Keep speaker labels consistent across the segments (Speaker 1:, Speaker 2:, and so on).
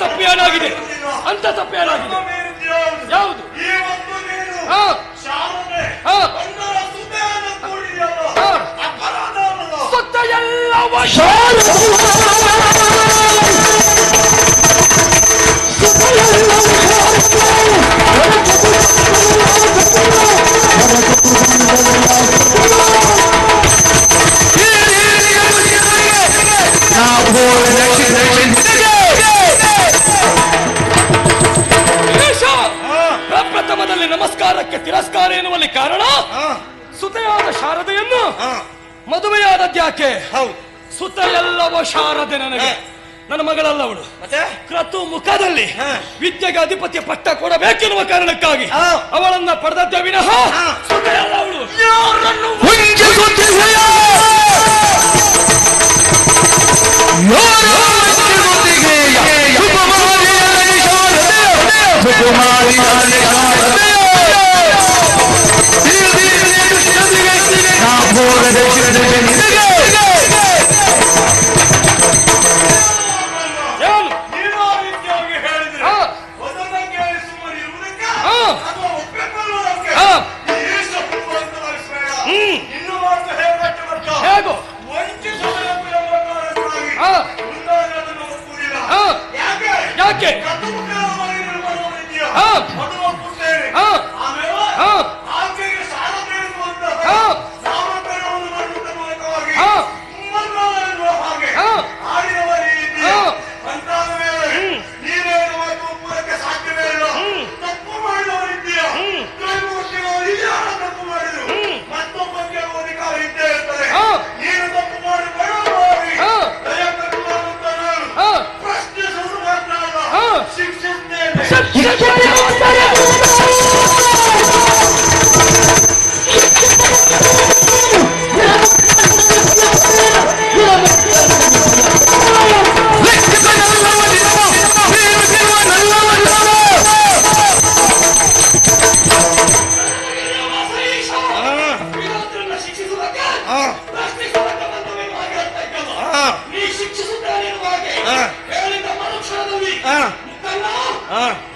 Speaker 1: ತಪ್ಪು ಏನಾಗಿದೆ
Speaker 2: ಅಂತ ತಪ್ಪು ಏನಾಗಿದೆ ಯಾವುದು? ಸುತ್ತ
Speaker 1: ಎಲ್ಲ
Speaker 2: ವಶ. ಎಲ್ಲ ಸರ್ವಶಾರದೆ ನನಗೆ. ನನ್ನ ಮಗಳಲ್ಲ ಅವಳು.
Speaker 1: ಮತ್ತೆ?
Speaker 2: ಕ್ರತು ಮುಖದಲ್ಲಿ ವಿದ್ಯೆಗೆ ಅಧಿಪತಿ ಪಟ್ಟ ಕೊಡಬೇಕೆನ್ನುವ ಕಾರಣಕ್ಕಾಗಿ ಅವಳನ್ನ ಪಡೆದದ್ದೇ ವಿನಃ ಅವಳು.
Speaker 1: 来干了
Speaker 2: 啊。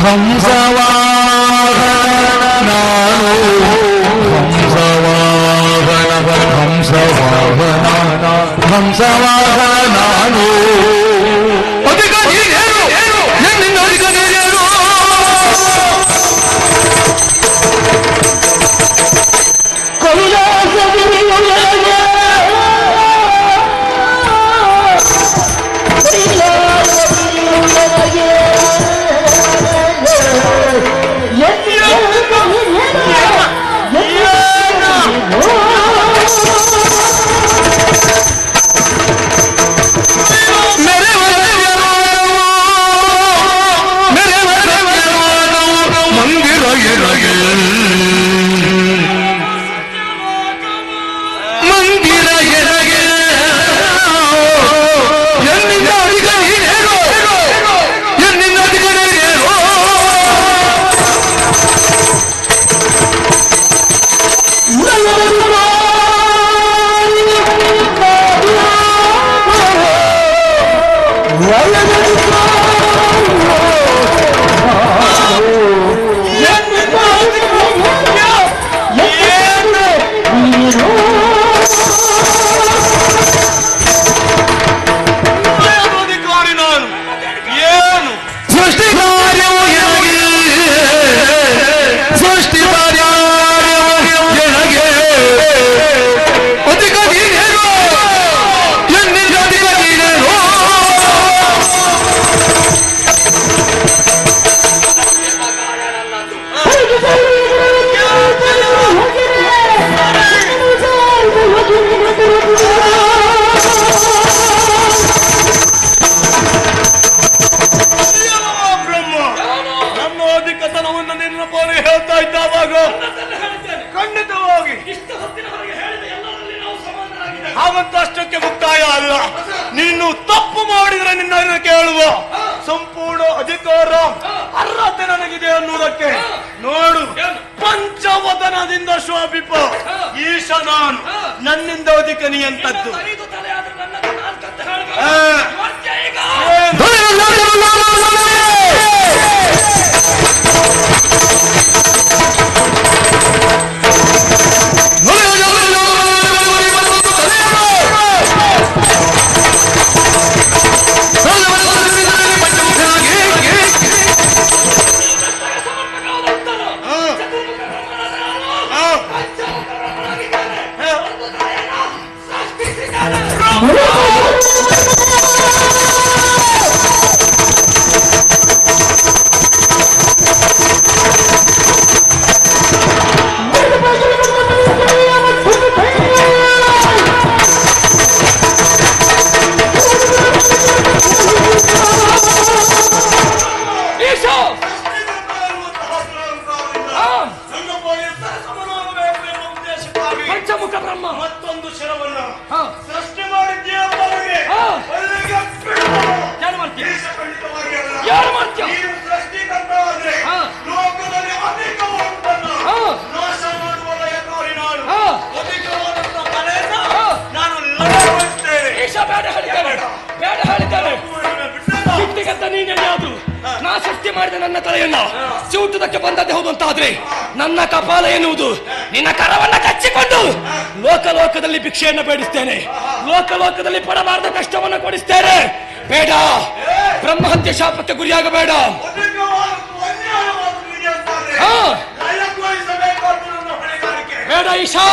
Speaker 2: ஹம்சவாக நானோ ஹம்சவாக ஹம்சவாக ஹம்சவாக
Speaker 1: நானோ ಅಷ್ಟಕ್ಕೆ ಮುಕ್ತಾಯ ಅಲ್ಲ. ನೀನು ತಪ್ಪು ಮಾಡಿದ್ರೆ ನಿನ್ನ ಕೇಳುವ. ಸಂಪೂರ್ಣ ಅಧಿಕಾರ ಅರ್ಹತೆ ನನಗಿದೆ ಅನ್ನುವುದಕ್ಕೆ. ನೋಡು ಪಂಚವದನದಿಂದ ಶೋಭಿಪ. ಈಶ ನಾನು ನನ್ನಿಂದ
Speaker 2: ಒದಕ್ಕೆ
Speaker 1: ನೀಂತದ್ದು ಬೇಡ
Speaker 2: ಯಾವುದು ನಾ ಸೃಷ್ಟಿ ಮಾಡಿದ ನನ್ನ ತಲೆಯನ್ನ ಸಿವುಟುದಕ್ಕೆ ಬಂದದ್ದೇ ಹೌದು ಅಂತಾದ್ರೆ ನನ್ನ ಕಪಾಲ ಎನ್ನುವುದು ನಿನ್ನ ಕರವನ್ನ ಕಚ್ಚಿಕೊಂಡು ಲೋಕ ಲೋಕದಲ್ಲಿ ಭಿಕ್ಷೆಯನ್ನು ಬೇಡಿಸ್ತೇನೆ. ಲೋಕ ಲೋಕದಲ್ಲಿ ಪಡಬಾರದ ಕಷ್ಟವನ್ನು ಕೊಡಿಸ್ತೇನೆ. ಬೇಡ. ಬ್ರಹ್ಮಹತ್ಯೆ ಶಾಪಕ್ಕೆ ಗುರಿಯಾಗಬೇಡ. ಬೇಡ ಈಶಾ.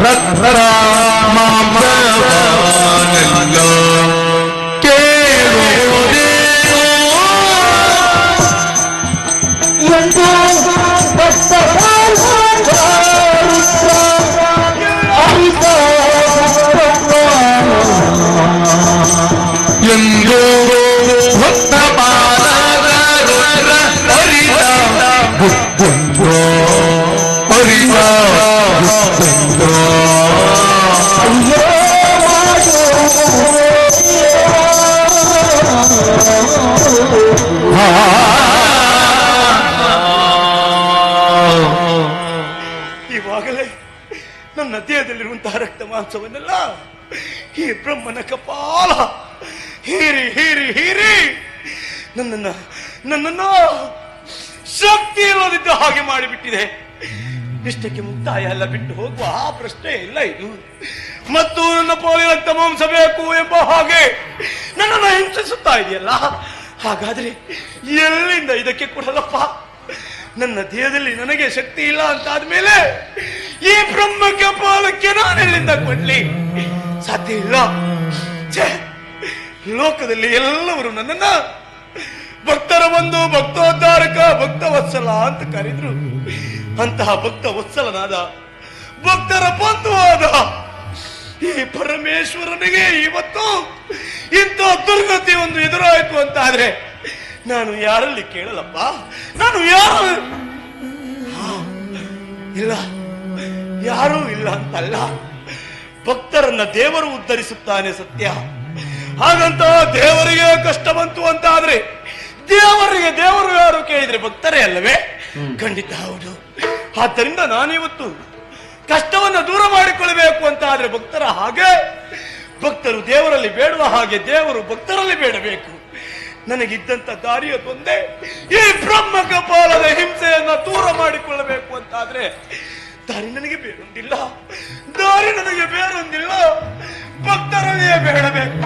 Speaker 1: رت ಮಾಂಸವನ್ನೆಲ್ಲ ಈ ಬ್ರಹ್ಮನ ಕಪಾಲ. ಹೀರಿ ಹೀರಿ ಹೀರಿ. ನನ್ನನ್ನ, ನನ್ನನ್ನು ಶಕ್ತಿ ಇಲ್ಲದಿದ್ದ ಹಾಗೆ ಮಾಡಿಬಿಟ್ಟಿದೆ. ಇಷ್ಟಕ್ಕೆ ಮುಕ್ತಾಯ ಎಲ್ಲ ಬಿಟ್ಟು ಹೋಗುವ ಆ ಪ್ರಶ್ನೆ ಇಲ್ಲ ಇದು. ಮತ್ತು ನನ್ನ ಪೋಲಿ ರಕ್ತ ಮಾಂಸ ಬೇಕು ಎಂಬ ಹಾಗೆ ನನ್ನನ್ನು ಹಿಂಸಿಸುತ್ತಾ ಇದೆಯಲ್ಲ? ಹಾಗಾದ್ರೆ ಎಲ್ಲಿಂದ ಇದಕ್ಕೆ ಕೊಡಲಪ್ಪ? ನನ್ನ ದೇಹದಲ್ಲಿ ನನಗೆ ಶಕ್ತಿ ಇಲ್ಲ ಅಂತಾದ್ಮೇಲೆ ಈ ಬ್ರಹ್ಮ ಕಪಾಲಕ್ಕೆ ನಾನು ಎಲ್ಲಿಂದ ಕೊಡ್ಲಿ? ಸಾಧ್ಯ ಇಲ್ಲ. ಲೋಕದಲ್ಲಿ ಎಲ್ಲವರು ನನ್ನನ್ನ ಭಕ್ತರ ಬಂದು ಭಕ್ತೋದ್ಧಾರಕ ಭಕ್ತ ವತ್ಸಲ ಅಂತ ಕರೆದ್ರು. ಅಂತಹ ಭಕ್ತ ವತ್ಸಲನಾದ ಭಕ್ತರ ಬಂಧುವಾದ ಈ ಪರಮೇಶ್ವರನಿಗೆ ಇವತ್ತು ಇಂಥ ದುರ್ಗತಿ ಒಂದು ಎದುರಾಯಿತು ಅಂತ ಆದ್ರೆ ನಾನು ಯಾರಲ್ಲಿ ಕೇಳಲಪ್ಪ? ನಾನು ಯಾರು? ಇಲ್ಲ. ಯಾರೂ ಇಲ್ಲ ಅಂತಲ್ಲ. ಭಕ್ತರನ್ನ ದೇವರು ಉದ್ಧರಿಸುತ್ತಾನೆ ಸತ್ಯ. ಹಾಗಂತ ದೇವರಿಗೆ ಕಷ್ಟ ಬಂತು ಅಂತ ಆದ್ರೆ ದೇವರಿಗೆ ದೇವರು ಯಾರು ಕೇಳಿದ್ರೆ ಭಕ್ತರೇ ಅಲ್ಲವೇ? ಖಂಡಿತ ಹೌದು. ಆದ್ದರಿಂದ ನಾನಿವತ್ತು ಕಷ್ಟವನ್ನು ದೂರ ಮಾಡಿಕೊಳ್ಳಬೇಕು ಅಂತ ಆದ್ರೆ ಭಕ್ತರ ಹಾಗೆ ಭಕ್ತರು ದೇವರಲ್ಲಿ ಬೇಡುವ ಹಾಗೆ ದೇವರು ಭಕ್ತರಲ್ಲಿ ಬೇಡಬೇಕು. ನನಗಿದ್ದಂತ ದಾರಿಯದೊಂದೇ ಈ ಬ್ರಹ್ಮ ಕಪಾಲದ ಹಿಂಸೆಯನ್ನ ದೂರ ಮಾಡಿಕೊಳ್ಳಬೇಕು ಅಂತ ಆದ್ರೆ ದಾರಿ ನನಗೆ ಬೇರೊಂದಿಲ್ಲ. ದಾರಿ ನನಗೆ ಬೇರೊಂದಿಲ್ಲ. ಭಕ್ತರಲ್ಲಿಯೇ ಬೇಡಬೇಕು.